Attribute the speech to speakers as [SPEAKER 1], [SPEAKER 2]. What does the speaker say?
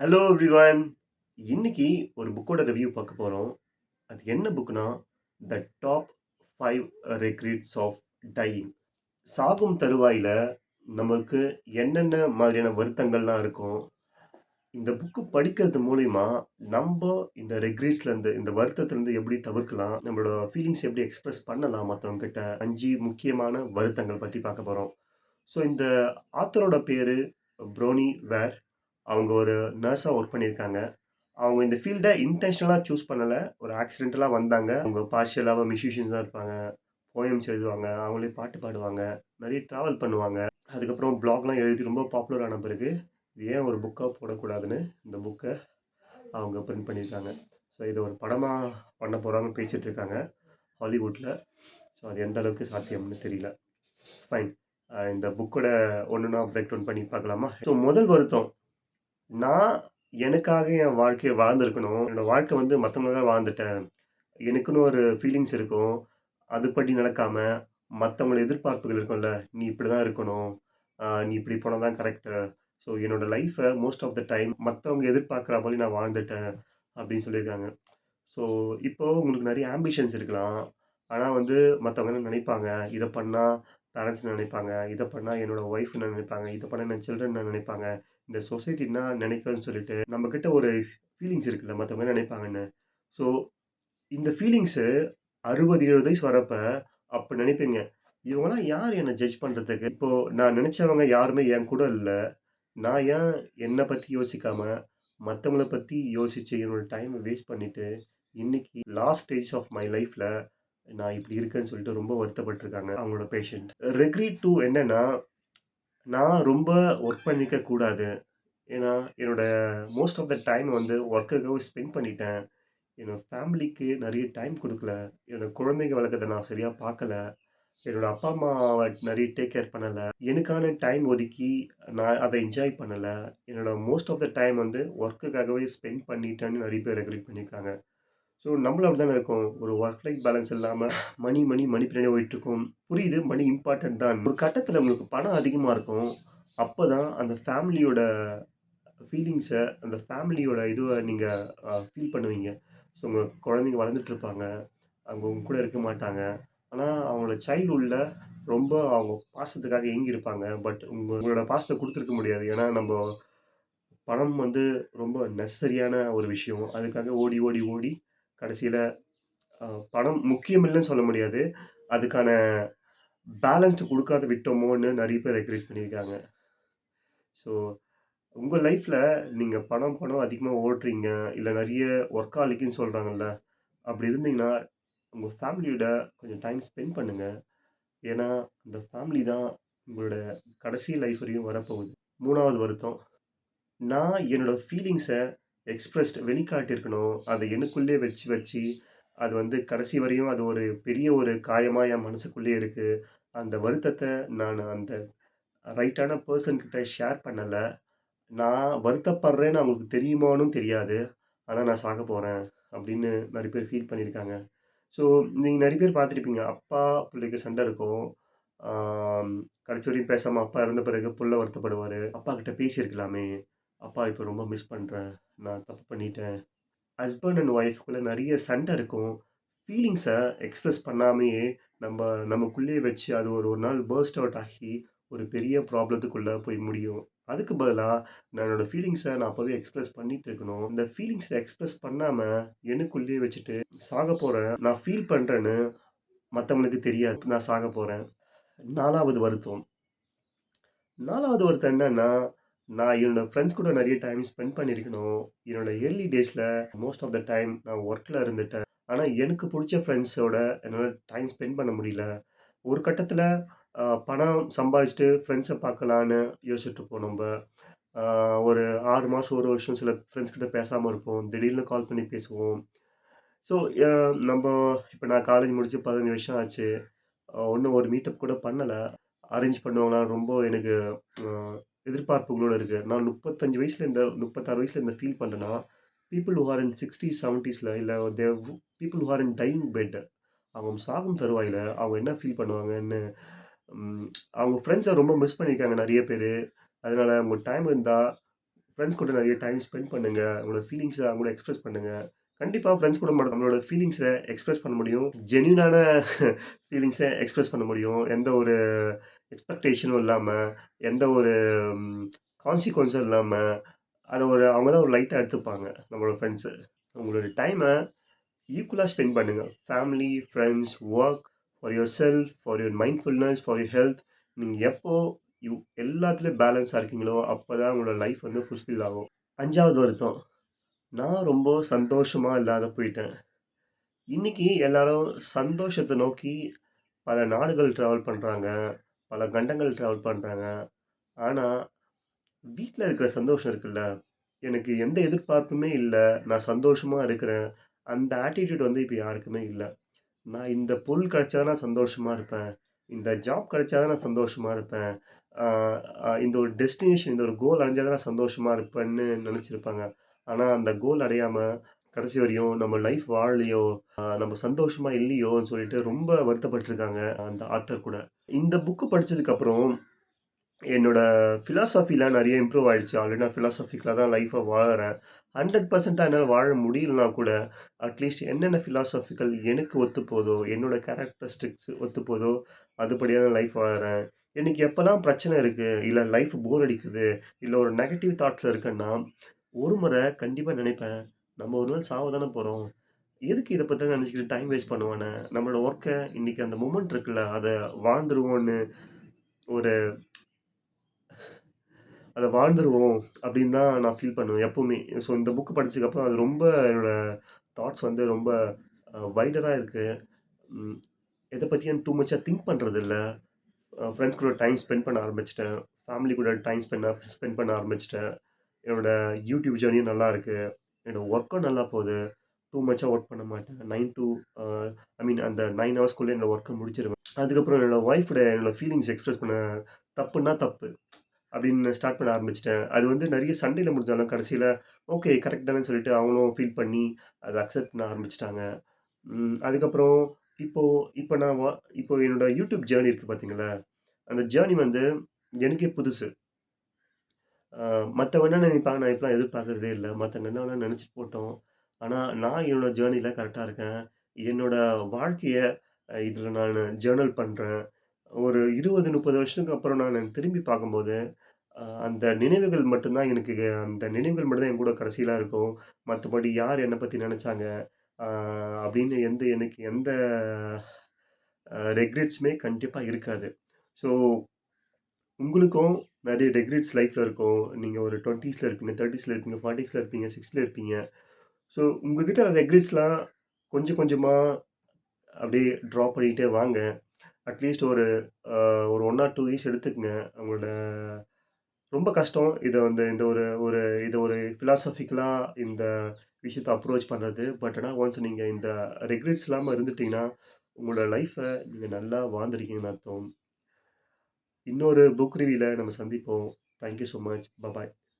[SPEAKER 1] Hello everyone இன்னைக்கு ஒரு புக்கோட ரிவ்யூ பார்க்க போகிறோம் அது என்ன புக்னா the top five regrets of dying சாகும் தருவாயில் நம்மளுக்கு என்னென்ன மாதிரியான வருத்தங்கள்லாம் இருக்கும்? இந்த புக்கு படிக்கிறது மூலிமா நம்ம இந்த ரெக்ரீட்ஸ்லேருந்து இந்த வருத்தத்துலேருந்து எப்படி தவிர்க்கலாம்? நம்மளோட ஃபீலிங்ஸ் எப்படி எக்ஸ்ப்ரெஸ் பண்ணலாம் மற்றவங்ககிட்ட அஞ்சு முக்கியமான வருத்தங்கள் பற்றி பார்க்க போகிறோம் ஸோ இந்த ஆத்தரோட பேர் ப்ரோனி வேர் அவங்க ஒரு நர்ஸாக ஒர்க் பண்ணியிருக்காங்க. அவங்க இந்த ஃபீல்டை இன்டென்ஷனலாக சூஸ் பண்ணலை. ஒரு ஆக்சிடென்டலாக வந்தாங்க. அவங்க பார்ஷியலாக மியூசிஷியன்ஸாக இருப்பாங்க. போயம்ஸ் எழுதுவாங்க. அவங்களே பாட்டு பாடுவாங்க. நிறைய ட்ராவல் பண்ணுவாங்க. அதுக்கப்புறம் பிளாக்லாம் எழுதி ரொம்ப பாப்புலர் ஆன பிறகு இது ஏன் ஒரு புக்காக போடக்கூடாதுன்னு இந்த புக்கை அவங்க பிரிண்ட் பண்ணியிருக்காங்க. ஸோ இதை ஒரு படமாக பண்ண போகிறாங்கன்னு பேசிகிட்டு இருக்காங்க ஹாலிவுட்டில் ஸோ அது எந்த அளவுக்கு சாத்தியம்னு தெரியல. ஃபைன் இந்த புக்கோட ஒன்றுனா பிரேக் டவுன் பண்ணி பார்க்கலாமா? ஸோ முதல் வருத்தம் நான் எனக்காக என் வாழ்க்கையை வாழ்ந்திருக்கணும். என்னோடய வாழ்க்கை வந்து மற்றவங்களுக்காக வாழ்ந்துட்டேன். எனக்குன்னு ஒரு ஃபீலிங்ஸ் இருக்கும். அதுபடி நடக்காமல் மற்றவங்களோட எதிர்பார்ப்புகள் இருக்கும்ல. நீ இப்படி தான் இருக்கணும் நீ இப்படி போனால் தான் கரெக்டு ஸோ என்னோடய லைஃப்பை மோஸ்ட் ஆஃப் த டைம் மற்றவங்க எதிர்பார்க்குற மாதிரி நான் வாழ்ந்துட்டேன் அப்படின்னு சொல்லியிருக்காங்க. ஸோ இப்போது உங்களுக்கு நிறைய ஆம்பிஷன்ஸ் இருக்கலாம். ஆனால் வந்து மற்றவங்க என்ன நினைப்பாங்க? இதை பண்ணால் பேரண்ட்ஸ் நினைப்பாங்க? இதை பண்ணால் என்னோடய ஒய்ஃப் என்ன நினைப்பாங்க? இதை பண்ணால் என் சில்ட்ரன் என்ன நினைப்பாங்க? இந்த சொசைட்டி என்ன நினைக்கிறேன்னு சொல்லிட்டு நம்மக்கிட்ட ஒரு ஃபீலிங்ஸ் இருக்குல்ல மற்றவங்க நினைப்பாங்கன்னு. ஸோ இந்த ஃபீலிங்ஸு அறுபது எழுபது வயசு வரப்போ அப்போ நினைப்பீங்க இவங்களாம் யார் என்னை ஜட்ஜ் பண்ணுறதுக்கு இப்போது நான் நினச்சவங்க யாருமே என் கூட இல்லை. நான் ஏன் என்னை பற்றி யோசிக்காமல் மற்றவங்கள பற்றி யோசித்து என்னோட டைமை வேஸ்ட் பண்ணிவிட்டு இன்றைக்கி லாஸ்ட் ஸ்டேஜ் ஆஃப் மை லைஃப்பில் நான் இப்படி இருக்கேன்னு சொல்லிட்டு ரொம்ப வருத்தப்பட்டிருக்காங்க அவங்களோட பேஷண்ட் ரெக்ரீட் டூ என்னன்னா நான் ரொம்ப ஒர்க் பண்ணிக்க கூடாது. ஏன்னா என்னோட மோஸ்ட் ஆஃப் த டைம் வந்து ஒர்க்குக்காக ஸ்பெண்ட் பண்ணிட்டேன். என்னோட ஃபேமிலிக்கு நிறைய டைம் கொடுக்கல. என்னோட குழந்தைங்க வளர்க்கறத நான் சரியாக பார்க்கல. என்னோட அப்பா அம்மாவை நிறைய டேக் கேர் பண்ணலை. எனக்கான டைம் ஒதுக்கி நான் அதை என்ஜாய் பண்ணலை. என்னோட மோஸ்ட் ஆஃப் த டைம் வந்து ஒர்க்குக்காகவே ஸ்பெண்ட் பண்ணிட்டேன்னு நிறைய பேர் அக்ரி பண்ணியிருக்காங்க ஸோ நம்மளும் அப்படி தானே இருக்கும். ஒரு ஒர்க் லைஃப் பேலன்ஸ் இல்லாமல் மணி மணி மணி பின்னாடி போயிட்டுருக்கும். புரியுது மணி இம்பார்ட்டன்ட் தான். ஒரு கட்டத்தில் உங்களுக்கு பணம் அதிகமாக இருக்கும். அப்போ தான் அந்த ஃபேமிலியோட ஃபீலிங்ஸை அந்த ஃபேமிலியோட இதுவை நீங்கள் ஃபீல் பண்ணுவீங்க. ஸோ உங்கள் குழந்தைங்க வளர்ந்துட்டுருப்பாங்க. அவங்க உங்க கூட இருக்க மாட்டாங்க. ஆனால் அவங்களோட சைல்ட்ஹுட்டில் ரொம்ப அவங்க பாசத்துக்காக ஏங்கி இருப்பாங்க பட் உங்கள் உங்களோட பாசத்தை கொடுத்துருக்க முடியாது. ஏன்னா நம்ம பணம் வந்து ரொம்ப நெசசரியான ஒரு விஷயம். அதுக்காக ஓடி ஓடி ஓடி கடைசியில் பணம் முக்கியம் இல்லைன்னு சொல்ல முடியாது. அதுக்கான பேலன்ஸ்டு கொடுக்காத விட்டோமோன்னு நிறைய பேர் ரெக்ரெட் பண்ணியிருக்காங்க. ஸோ உங்கள் லைஃப்பில் நீங்கள் பணம் பணம் அதிகமாக ஓடுறீங்க இல்லை நிறைய ஒர்க்காலிக்குன்னு சொல்கிறாங்கல்ல அப்படி இருந்தீங்கன்னா உங்கள் ஃபேமிலியோட கொஞ்சம் டைம் ஸ்பெண்ட் பண்ணுங்கள் ஏன்னா அந்த ஃபேமிலி தான் உங்களோட கடைசி லைஃப் வரையும் வரப்போகுது. மூணாவது வருத்தம் நான் என்னோடய ஃபீலிங்ஸை எக்ஸ்ப்ரெஸ்ட் வெளிக்காட்டியிருக்கணும். அதை எனக்குள்ளே வச்சு வச்சு அது வந்து கடைசி வரையும் அது ஒரு பெரிய ஒரு காயமாக என் மனசுக்குள்ளே இருக்குது அந்த வருத்தத்தை நான் அந்த ரைட்டான பர்சன்கிட்ட ஷேர் பண்ணலை. நான் வருத்தப்படுறேன்னு அவங்களுக்கு தெரியுமானும் தெரியாது. ஆனால் நான் சாக போகிறேன் அப்படின்னு நிறைய பேர் ஃபீல் பண்ணியிருக்காங்க. ஸோ நீங்கள் நிறைய பேர் பார்த்துருப்பீங்க. அப்பா பிள்ளைக்கு சண்டை இருக்கும். கடைசி வரையும் பேசாமல் அப்பா இறந்த பிறகு புள்ள வருத்தப்படுவார். அப்பா கிட்ட பேசியிருக்கலாமே. அப்பா இப்போ ரொம்ப மிஸ் பண்ணுறேன் நான் தப்பு பண்ணிட்டேன். ஹஸ்பண்ட் அண்ட் ஒய்ஃப்குள்ளே நிறைய சண்டை இருக்கும். ஃபீலிங்ஸை எக்ஸ்ப்ரெஸ் பண்ணாமையே நம்ம நமக்குள்ளேயே வச்சு அது ஒரு ஒரு நாள் பர்ஸ்ட் அவுட் ஆகி ஒரு பெரிய ப்ராப்ளத்துக்குள்ளே போய் முடியும். அதுக்கு பதிலாக நான் என்னோடய ஃபீலிங்ஸை நான் அப்போவே எக்ஸ்ப்ரெஸ் பண்ணிகிட்டு இருக்கணும். இந்த ஃபீலிங்ஸை எக்ஸ்பிரஸ் பண்ணாமல் எனக்குள்ளேயே வச்சுட்டு சாக போகிறேன் நான் ஃபீல் பண்ணுறேன்னு மற்றவங்களுக்கு தெரியாது. நான் சாக போகிறேன் நாலாவது வருத்தம். நாலாவது வருத்தம் என்னன்னா நான் என்னோட ஃப்ரெண்ட்ஸ் கூட நிறைய டைம் ஸ்பெண்ட் பண்ணியிருக்கணும். என்னோட ஏர்லி டேஸில் மோஸ்ட் ஆஃப் த டைம் நான் ஒர்க்கில் இருந்துட்டேன். ஆனால் எனக்கு பிடிச்ச ஃப்ரெண்ட்ஸோட என்னால் டைம் ஸ்பெண்ட் பண்ண முடியல. ஒரு கட்டத்தில் பணம் சம்பாதிச்சுட்டு ஃப்ரெண்ட்ஸை பார்க்கலான்னு யோசிச்சுட்ருப்போம் நம்ம. ஒரு ஆறு மாதம் ஒரு வருஷம் சில ஃப்ரெண்ட்ஸ் கிட்ட பேசாமல் இருப்போம். திடீர்னு கால் பண்ணி பேசுவோம். ஸோ நம்ம இப்போ நான் காலேஜ் முடிச்சு பதினஞ்சு வருஷம் ஆச்சு. ஒன்றும் ஒரு மீட்டப் கூட பண்ணலை. அரேஞ்ச் பண்ணுவாங்களா ரொம்ப எனக்கு எதிர்பார்ப்புகளோடு இருக்குது நான் முப்பத்தஞ்சு வயசில் இந்த முப்பத்தாறு வயசில் இந்த ஃபீல் பண்ணுறேன்னா people who are in sixty செவன்ட்டீஸில் இல்லை they people who are in dying bed அவங்க சாகும் தருவாயில் அவங்க என்ன ஃபீல் பண்ணுவாங்கன்னு அவங்க ஃப்ரெண்ட்ஸை ரொம்ப மிஸ் பண்ணியிருக்காங்க நிறைய பேர். அதனால் அவங்க டைம் இருந்தால் ஃப்ரெண்ட்ஸ் கூட நிறைய டைம் ஸ்பெண்ட் பண்ணுங்க. அவங்களோட ஃபீலிங்ஸை அவங்கள எக்ஸ்பிரஸ் பண்ணுங்கள் கண்டிப்பாக ஃப்ரெண்ட்ஸ் கூட மட்டும் நம்மளோட ஃபீலிங்ஸை எக்ஸ்பிரஸ் பண்ண முடியும். ஜென்யூனான ஃபீலிங்ஸை எக்ஸ்பிரஸ் பண்ண முடியும். எந்த ஒரு எக்ஸ்பெக்டேஷனும் இல்லாமல் எந்த ஒரு கான்சிக்வன்ஸும் இல்லாமல் அதை ஒரு அவங்க தான் ஒரு லைட்டாக எடுத்துப்பாங்க, நம்மளோட ஃப்ரெண்ட்ஸு. உங்களோட டைமை ஈக்குவலாக ஸ்பெண்ட் பண்ணுங்கள் family, friends, work for yourself, for your mindfulness, for your health. நீங்கள் எப்போ யூ எல்லாத்துலேயும் பேலன்ஸாக இருக்கீங்களோ, அப்பதான் உங்களோட லைஃப் வந்து ஃபுல்ஃபில் ஆகும். அஞ்சாவது வருத்தம். நான் ரொம்ப சந்தோஷமாக இல்லாத போயிட்டேன். இன்னைக்கு எல்லாரும் சந்தோஷத்தை நோக்கி பல நாடுகள் ட்ராவல் பண்ணுறாங்க பல கண்டங்கள் ட்ராவல் பண்ணுறாங்க ஆனால் வீட்டில் இருக்கிற சந்தோஷம் இருக்குல்ல, எனக்கு எந்த எதிர்பார்ப்புமே இல்லை நான் சந்தோஷமாக இருக்கிறேன். அந்த ஆட்டிடியூட் வந்து இப்போ யாருக்குமே இல்லை நான் இந்த பொருள் கிடைச்சா தான் நான் இருப்பேன். இந்த ஜாப் கிடைச்சா தான் நான் சந்தோஷமாக இருப்பேன். இந்த ஒரு டெஸ்டினேஷன், இந்த ஒரு கோல் அடைஞ்சால் தான் நான் சந்தோஷமாக இருப்பேன்னு நினச்சிருப்பாங்க ஆனால் அந்த கோல் அடையாமல் கடைசி வரையும் நம்ம லைஃப் வாழலையோ, நம்ம சந்தோஷமா இல்லையோன்னு சொல்லிட்டு ரொம்ப வருத்தப்பட்டிருக்காங்க அந்த ஆத்தர் கூட. இந்த புக்கு படிச்சதுக்கப்புறம், என்னோட ஃபிலாசபிலாம் நிறைய இம்ப்ரூவ் ஆகிடுச்சு ஆல்ரெடி நான் ஃபிலாசபிக்கில் தான் லைஃப்பை வாழறேன். 100% என்னால் வாழ முடியலனா கூட, அட்லீஸ்ட் என்னென்ன ஃபிலாசபிக்கல் எனக்கு ஒத்துப்போதோ, என்னோட கேரக்டரிஸ்டிக்ஸ் ஒத்துப்போதோ, அதுபடியாக தான் லைஃப் வாழறேன். எனக்கு எப்போல்லாம் பிரச்சனை இருக்குது இல்லை லைஃப் போர் அடிக்குது, இல்லை ஒரு நெகட்டிவ் தாட்ஸில் இருக்கேன்னா, ஒரு முறை கண்டிப்பாக நினைப்பேன். நம்ம ஒரு நாள் சாவ தானே எதுக்கு இதை பற்றி நினச்சிக்கிட்டு டைம் வேஸ்ட் பண்ணுவானே. நம்மளோட ஒர்க்கை இன்றைக்கி அந்த மூமெண்ட் இருக்குல்ல, அதை வாழ்ந்துருவோன்னு ஒரு அதை வாழ்ந்துருவோம் அப்படின்னு தான் நான் ஃபீல் பண்ணுவேன் எப்போவுமே. ஸோ இந்த புக் படிச்சதுக்கப்புறம் அது ரொம்ப என்னோடய தாட்ஸ் வந்து ரொம்ப வைடராக இருக்குது எதை பற்றியும் டூ மச்சாக திங்க் பண்ணுறது இல்லை ஃப்ரெண்ட்ஸ் கூட டைம் ஸ்பெண்ட் பண்ண ஆரம்பிச்சிட்டேன். ஃபேமிலி கூட டைம் ஸ்பெண்ட் ஸ்பெண்ட் பண்ண ஆரம்பிச்சிட்டேன். என்னோடய யூடியூப் ஜேர்னியும் நல்லா இருக்குது என்னோடய ஒர்க்கும் நல்லா போகுது டூ மச்சாக ஒர்க் பண்ண மாட்டேன். நைன் டூ ஐ மீன் அந்த நைன் ஹவர்ஸ்க்குள்ளே என்னோட ஒர்க்கை முடிச்சிருவேன். அதுக்கப்புறம் என்னோடய ஒய்ஃபோட என்னோடய ஃபீலிங்ஸ் எக்ஸ்பிரஸ் பண்ண தப்புன்னா தப்பு. அப்படின்னு ஸ்டார்ட் பண்ண ஆரம்பிச்சிட்டேன் அது வந்து நிறைய சண்டையில் முடிஞ்சாலும் கடைசியில் ஓகே கரெக்ட் தானே சொல்லிட்டு அவங்களும் ஃபீல் பண்ணி, அதை அக்செப்ட் பண்ண ஆரம்பிச்சிட்டாங்க அதுக்கப்புறம் இப்போது இப்போ நான் வா இப்போ என்னோடய யூடியூப் ஜேர்னி இருக்குது பார்த்தீங்களா, அந்த ஜேர்னி வந்து எனக்கே புதுசு. மற்றவங்க என்ன நினைப்பாங்க நான் இப்பெல்லாம் எதிர்பார்க்குறதே இல்லை மற்றவங்க என்ன நினச்சி போட்டோம் ஆனால் நான் என்னோடய ஜேர்னியில் கரெக்டாக இருக்கேன். என்னோடய வாழ்க்கையை இதில் நான் ஜேர்னல் ஜர்னல் ஒரு 20, 30 வருஷத்துக்கு அப்புறம் நான் திரும்பி பார்க்கும்போது, அந்த நினைவுகள் மட்டும்தான் எனக்கு அந்த நினைவுகள் மட்டும்தான் என் கூட கடைசியெலாம் இருக்கும். மற்றபடி யார் என்னை பற்றி நினச்சாங்க அப்படின்னு எந்த எனக்கு எந்த ரெக்ரெட்ஸுமே கண்டிப்பாக இருக்காது. ஸோ உங்களுக்கும் நிறைய ரெக்ரெட்ஸ் லைஃப்பில் இருக்கும். நீங்கள் ஒரு 20ஸ்ல இருப்பீங்க, 30ஸ்ல இருப்பீங்க, 40ஸ்ல இருப்பீங்க, 60ல இருப்பீங்க. ஸோ உங்ககிட்ட ரெக்ரெட்ஸ்லாம் கொஞ்சம் கொஞ்சமாக அப்படியே ட்ராப் பண்ணிக்கிட்டே வாங்க. அட்லீஸ்ட் ஒரு ஒரு ஒன் ஆர் டூ இயர்ஸ் எடுத்துக்கங்க. அவங்களோட ரொம்ப கஷ்டம். இதை வந்து இந்த ஒரு ஒரு இதை ஒரு ஃபிலாசபிக்கலாக இந்த விஷயத்தை அப்ரோச் பண்ணுறது பட் ஆனால் ஒன்ஸ் நீங்கள் இந்த ரெக்ரெட்ஸ் இல்லாமல் இருந்துட்டிங்கன்னா உங்களோட லைஃப்பை நீங்கள் நல்லா வாழ்ந்துருக்கீங்கன்னு அர்த்தம். இன்னொரு புக் ரிவ்யூல நம்ம சந்திப்போம். Thank you much. Bye bye.